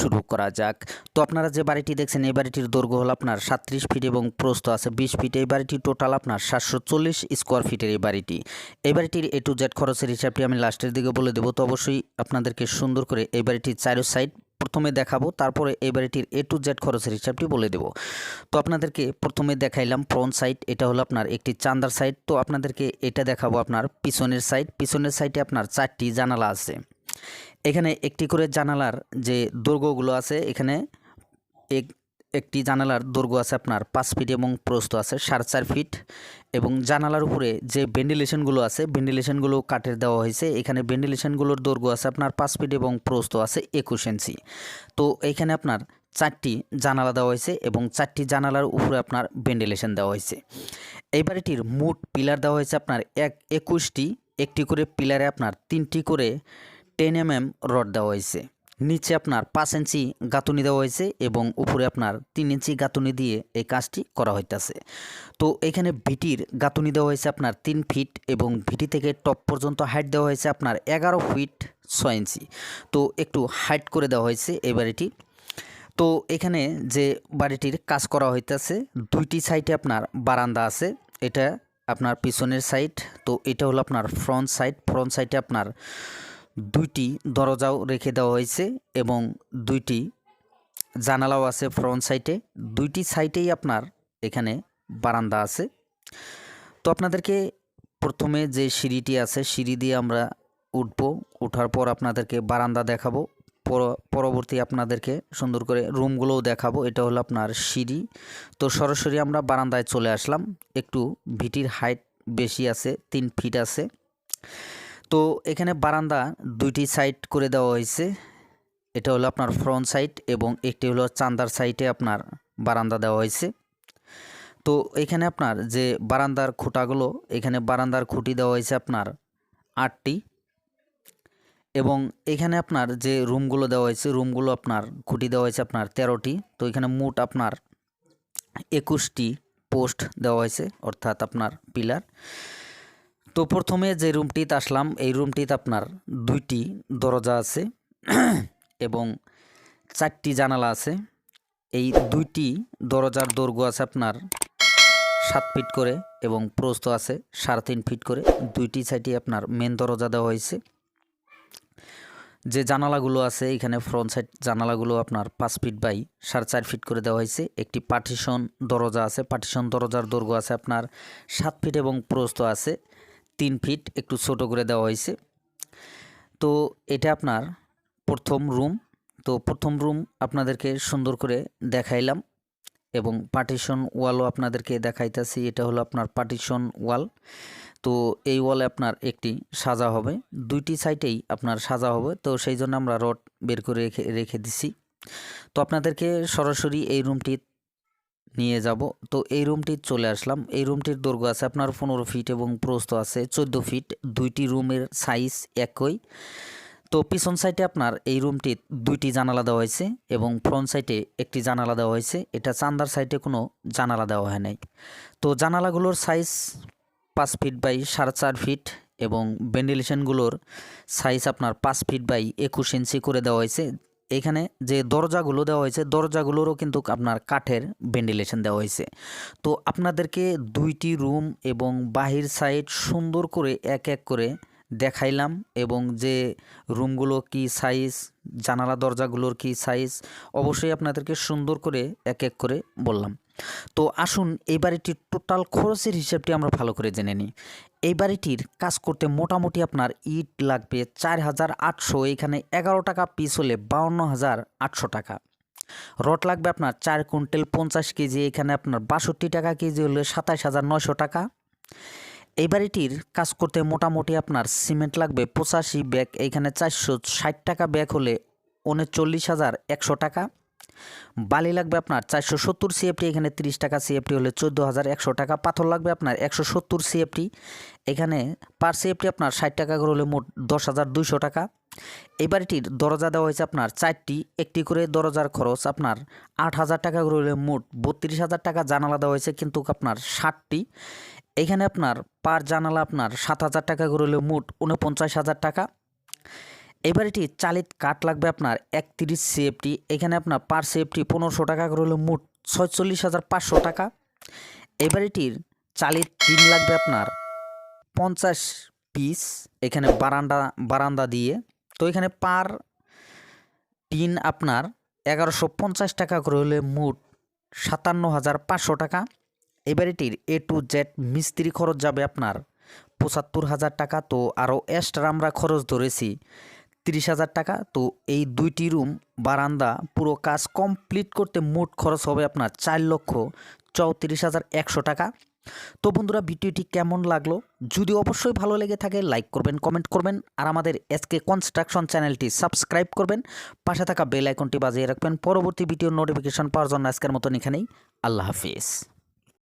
শুরু করা যাক। তো আপনারা যে বাড়িটি দেখছেন, এই বাড়িটির দৈর্ঘ্য হল আপনার সাতত্রিশ ফিট এবং প্রস্থ আছে বিশ ফিট। এই বাড়িটি টোটাল আপনার সাতশো চল্লিশ স্কোয়ার ফিটের এই বাড়িটি। এই বাড়িটির এ টু জেড খরচের হিসাবটি আমি লাস্টের দিকে বলে দেবো। তো অবশ্যই আপনাদেরকে সুন্দর করে এই বাড়িটির চারো সাইড প্রথমে দেখাবো, তারপরে এই বাড়িটির এ টু জেড খরচের হিসাবটি বলে দেবো। তো আপনাদেরকে প্রথমে দেখাইলাম ফ্রন্ট সাইড এটা হলো আপনার একটি চান্দার সাইড তো আপনাদেরকে এটা দেখাবো আপনার পিছনের সাইড পিছনের সাইডে আপনার চারটি জানালা আছে। এখানে একটি করে জানালার যে দৈর্ঘ্যগুলো আছে, এখানে এক, একটি জানালার দৈর্ঘ্য আছে আপনার পাঁচ ফিট এবং প্রস্ত আছে, সাড়ে চার ফিট। এবং জানালার উপরে যে ভেন্টিলেশনগুলো আছে, ভেন্টিলেশনগুলো কাঠের দেওয়া হয়েছে। এখানে ভেন্টিলেশনগুলোর দৈর্ঘ্য আছে আপনার পাঁচ ফিট এবং প্রস্ত আছে একুশ ইঞ্চি। তো এইখানে আপনার চারটি জানালা দেওয়া হয়েছে এবং চারটি জানালার উপরে আপনার ভেন্টিলেশন দেওয়া হয়েছে। এই বাড়িটির মোট পিলার দেওয়া হয়েছে আপনার এক, একুশটি। একটি করে পিলারে আপনার তিনটি করে টেন এম এম রড দেওয়া হয়েছে। নিচে আপনার পাঁচ ইঞ্চি গাঁথুনি দেওয়া হয়েছে এবং উপরে আপনার তিন ইঞ্চি গাঁথুনি দিয়ে এই কাজটি করা হইতেছে। তো এখানে ভিটির গাঁথুনি দেওয়া হয়েছে আপনার তিন ফিট এবং ভিটি থেকে টপ পর্যন্ত হাইট দেওয়া হয়েছে আপনার এগারো ফিট ছয় ইঞ্চি। তো একটু হাইট করে দেওয়া হয়েছে এই বাড়িটি। তো এখানে যে বাড়িটির কাজ করা হইতেছে, দুইটি সাইডে আপনার বারান্দা আছে। এটা আপনার পিছনের সাইড। তো এটা হলো আপনার ফ্রন্ট সাইড। ফ্রন্ট সাইডে আপনার দুইটি দরজাও রেখে দেওয়া হয়েছে এবং দুইটি জানালাও আছে ফ্রন্ট সাইডে। দুইটি সাইডেই আপনার এখানে বারান্দা আছে। তো আপনাদেরকে প্রথমে যে সিঁড়িটি আছে, সিঁড়ি দিয়ে আমরা উঠব। ওঠার পর আপনাদেরকে বারান্দা দেখাবো। পর- পরবর্তী আপনাদেরকে সুন্দর করে রুমগুলোও দেখাবো। এটা হলো আপনার সিঁড়ি। তো সরাসরি আমরা বারান্দায় চলে আসলাম। একটু ভিটির হাইট বেশি আছে, তিন ফিট আছে। তো এখানে বারান্দা দুইটি সাইড করে দেওয়া হয়েছে। এটা হলো আপনার ফ্রন্ট সাইড এবং একটি হলো চান্দার সাইডে আপনার বারান্দা দেওয়া হয়েছে। তো এখানে আপনার যে বারান্দার খুঁটাগুলো, এখানে বারান্দার খুঁটি দেওয়া হয়েছে আপনার আটটি এবং এখানে আপনার যে রুমগুলো দেওয়া হয়েছে, রুমগুলো আপনার খুঁটি দেওয়া হয়েছে আপনার তেরোটি। তো এখানে মোট আপনার একুশটি পোস্ট দেওয়া হয়েছে, অর্থাৎ আপনার পিলার। তো প্রথমে যে রুমটিতে আসলাম, এই রুমটিতে আপনার দুইটি দরজা আছে এবং চারটি জানালা আছে। এই দুইটি দরজার দৈর্ঘ্য আছে আপনার সাত ফিট করে এবং প্রস্থ আছে সাড়ে তিন ফিট করে। দুইটি সাইডে আপনার মেন দরজা দেওয়া হয়েছে। যে জানালাগুলো আছে, এখানে ফ্রন্ট সাইড জানালাগুলো আপনার পাঁচ ফিট বাই সাড়ে চার ফিট করে দেওয়া হয়েছে। একটি পার্টিশন দরজা আছে, পার্টিশন দরজার দৈর্ঘ্য আছে আপনার সাত ফিট এবং প্রস্থ আছে। তিন ফিট একটু ছোট করে দেওয়া হয়েছে। তো এটা আপনার প্রথম রুম তো প্রথম রুম আপনাদেরকে সুন্দর করে দেখাইলাম এবং পার্টিশন ওয়ালও আপনাদেরকে দেখাইতেছি। এটা হলো আপনার পার্টিশন ওয়াল তো এই ওয়ালে আপনার একটি সাজা হবে। দুইটি সাইডেই আপনার সাজা হবে। তো সেই জন্য আমরা রড বের করে রেখে রেখে দিছি। তো আপনাদেরকে সরাসরি এই রুমটি নিয়ে যাব। তো এই রুমটি চলে আসলাম। এই রুমটির দৈর্ঘ্য আছে আপনার পনেরো ফিট এবং প্রস্থ আছে চোদ্দ ফিট দুইটি রুমের সাইজ একই। তো পিছন সাইডে আপনার এই রুমটি দুইটি জানালা দেওয়া হয়েছে এবং ফ্রন্ট সাইডে একটি জানালা দেওয়া হয়েছে। এটা চান্দার সাইডে কোনো জানালা দেওয়া হয় নাই। তো জানালাগুলোর সাইজ পাঁচ ফিট বাই সাড়ে চার ফিট এবং ভেন্টিলেশনগুলোর সাইজ আপনার পাঁচ ফিট বাই একুশ ইঞ্চি করে দেওয়া হয়েছে। এখানে যে দরজাগুলো দেওয়া হয়েছে, দরজাগুলোরও কিন্তু আপনার কাঠের ভেন্টিলেশন দেওয়া হয়েছে। তো আপনাদেরকে দুইটি রুম এবং বাহির সাইড সুন্দর করে এক এক করে দেখাইলাম এবং যে রুমগুলো কি সাইজ, জানালা দরজাগুলোর কি সাইজ, অবশ্যই আপনাদেরকে সুন্দর করে এক এক করে বললাম। তো আসুন এই বাড়িটির টোটাল খরচের হিসাবটি আমরা ভালো করে জেনে নিই। এই বাড়িটির কাজ করতে মোটামুটি আপনার ইট লাগবে চার হাজার আটশো, এখানে এগারো টাকা পিস হলে বাউন্ন হাজার আটশো টাকা। রড লাগবে আপনার চার কুইন্টাল পঞ্চাশ কেজি, এখানে আপনার বাষট্টি টাকা কেজি হলে সাতাশ হাজার নয়শো টাকা। এই বাড়িটির কাজ করতে মোটামুটি আপনার সিমেন্ট লাগবে পঁচাশি ব্যাগ এইখানে চারশো ষাট টাকা ব্যাগ হলে উনচল্লিশ হাজার একশো টাকা। বালি লাগবে আপনার চারশো সত্তর সিএফটি এখানে তিরিশ টাকা সিএফটি হলে চোদ্দ হাজার একশো টাকা। পাথর লাগবে আপনার একশো সত্তর সিএফটি এখানে পার সিএফটি আপনার ষাট টাকা করে হলে মোট দশ হাজার দুইশো টাকা। এই বাড়িটির দরজা দেওয়া হয়েছে আপনার চারটি, একটি করে দরজার খরচ আপনার আট হাজার টাকা করে হলে মোট বত্রিশ হাজার টাকা, জানালা দেওয়া হয়েছে কিন্তু আপনার ষাটটি। এখানে আপনার পার জানালা আপনার সাত হাজার টাকা করে হলে মোট উনপঞ্চাশ হাজার টাকা। এই বাড়িটি চালিত কাঠ লাগবে আপনার একত্রিশ সিএফটি এখানে আপনার পার সিএফটি পনেরোশো টাকা করে হলে মোট ছয়চল্লিশ হাজার পাঁচশো টাকা। এই বাড়িটির চালিত টিন লাগবে আপনার পঞ্চাশ পিস এখানে বারান্দা বারান্দা দিয়ে। তো এখানে পার টিন আপনার এগারোশো পঞ্চাশ টাকা করে হলে মোট সাতান্ন হাজার পাঁচশো টাকা। এই বাড়িটির এ টু জেড মিস্ত্রি খরচ যাবে আপনার পঁচাত্তর হাজার টাকা। তো আরও এক্সট্রা আমরা খরচ ধরেছি। তিরিশ হাজার টাকা। তো এই দুইটি রুম, বারান্দা, পুরো কাজ কমপ্লিট করতে মোট খরচ হবে আপনার চার লক্ষ চৌত্রিশ হাজার একশো টাকা। তো বন্ধুরা, ভিডিওটি কেমন লাগল? যদি অবশ্যই ভালো লেগে থাকে, লাইক করবেন, কমেন্ট করবেন, আর আমাদের এসকে কনস্ট্রাকশন চ্যানেলটি সাবস্ক্রাইব করবেন। পাশে থাকা বেল আইকনটি বাজিয়ে রাখবেন। পরবর্তী ভিডিও নোটিফিকেশন পাওয়ার জন্য আজকের মতন এখানেই। আল্লাহ হাফিজ।